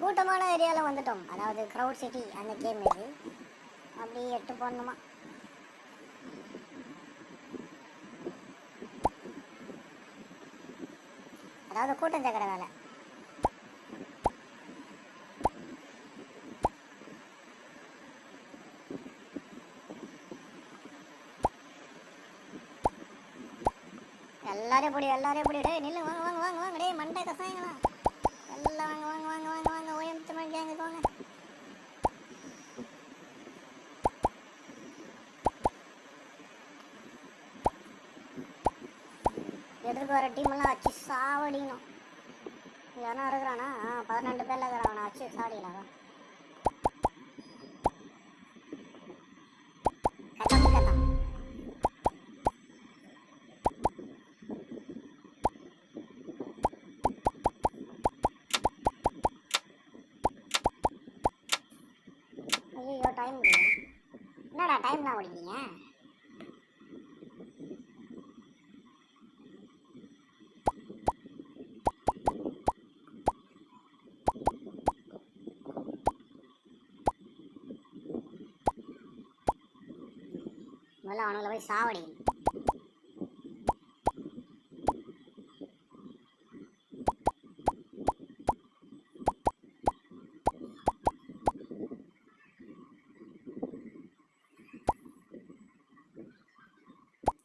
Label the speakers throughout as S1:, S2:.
S1: கூட்டமான ஏரியாவில் வந்துட்டோம். அதாவது க்ரௌட் சிட்டி அந்த கேம் இது. அப்படி எட்டு போடணுமா? அதாவது கூட்டம் சேர்க்குற வேலை. எல்லாரையும் பிடி எல்லாரையும் பிடி. டே நில்லு வாங்க வாங்க வாங்க வாங்க. டேய் மண்டை கசாயம் எல்லாம் வாங்க வாங்க வாங்க வாங்க வாங்க ஓயம் தமிழ் கேங்க வாங்க எதிர்க்கு வர வச்சு சாவடிக்கணும். யாரா இருக்கிறானா? பதினெண்டு பேர்ல இருக்கிறான் வச்சு சாவடிக்கலாம். ஐயோ டைம் முடியும் என்னடா டைம்லாம் ஓடிக்கிறீங்க முதல்ல அவனுங்களை போய் சாவடிக்கணும்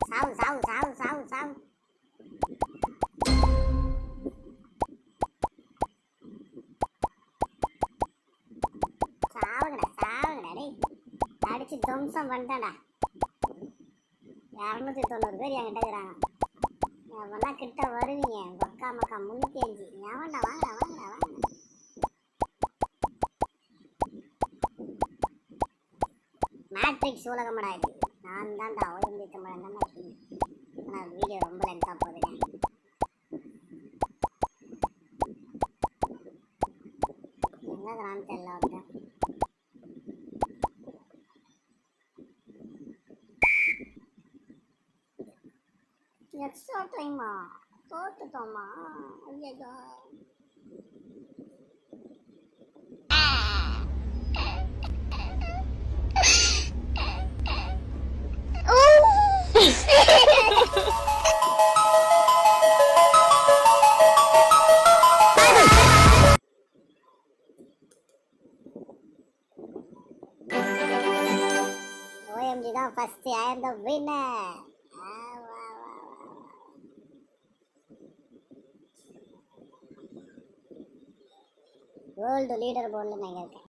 S1: சாவு சாவு சாவு சாவு சாவு. சாவுங்கடா சாவுங்கடா டேய். அடிச்சு துவம்சம் பண்ணிட்டேன்டா. இரநூத்தி தொண்ணூறு பேர் என்கிட்ட இருக்கிறாங்க. எவனா கிட்ட வருவீங்க? பக்கா மக்கா முன்னூற்றி அஞ்சு. எவன்டா வாங்கடா வாங்கடா வாங்க மேட்ரிக்ஸ் உலகமடா இது. நான் தான்டா ஓய்வு தமிழன் தான் ஆனால் வீடியோ ரொம்ப லென்த்தாக போகுதுங்க. எங்கேக்கிறான்னு தெரியல ஒருத்தன் எக்ஸ்ட்ரா டைமா தோத்துட்டோமா ஐயோ ஓஎம்ஜி தான் first I am the winner world leader போர்டில் நான் இருக்கேன்.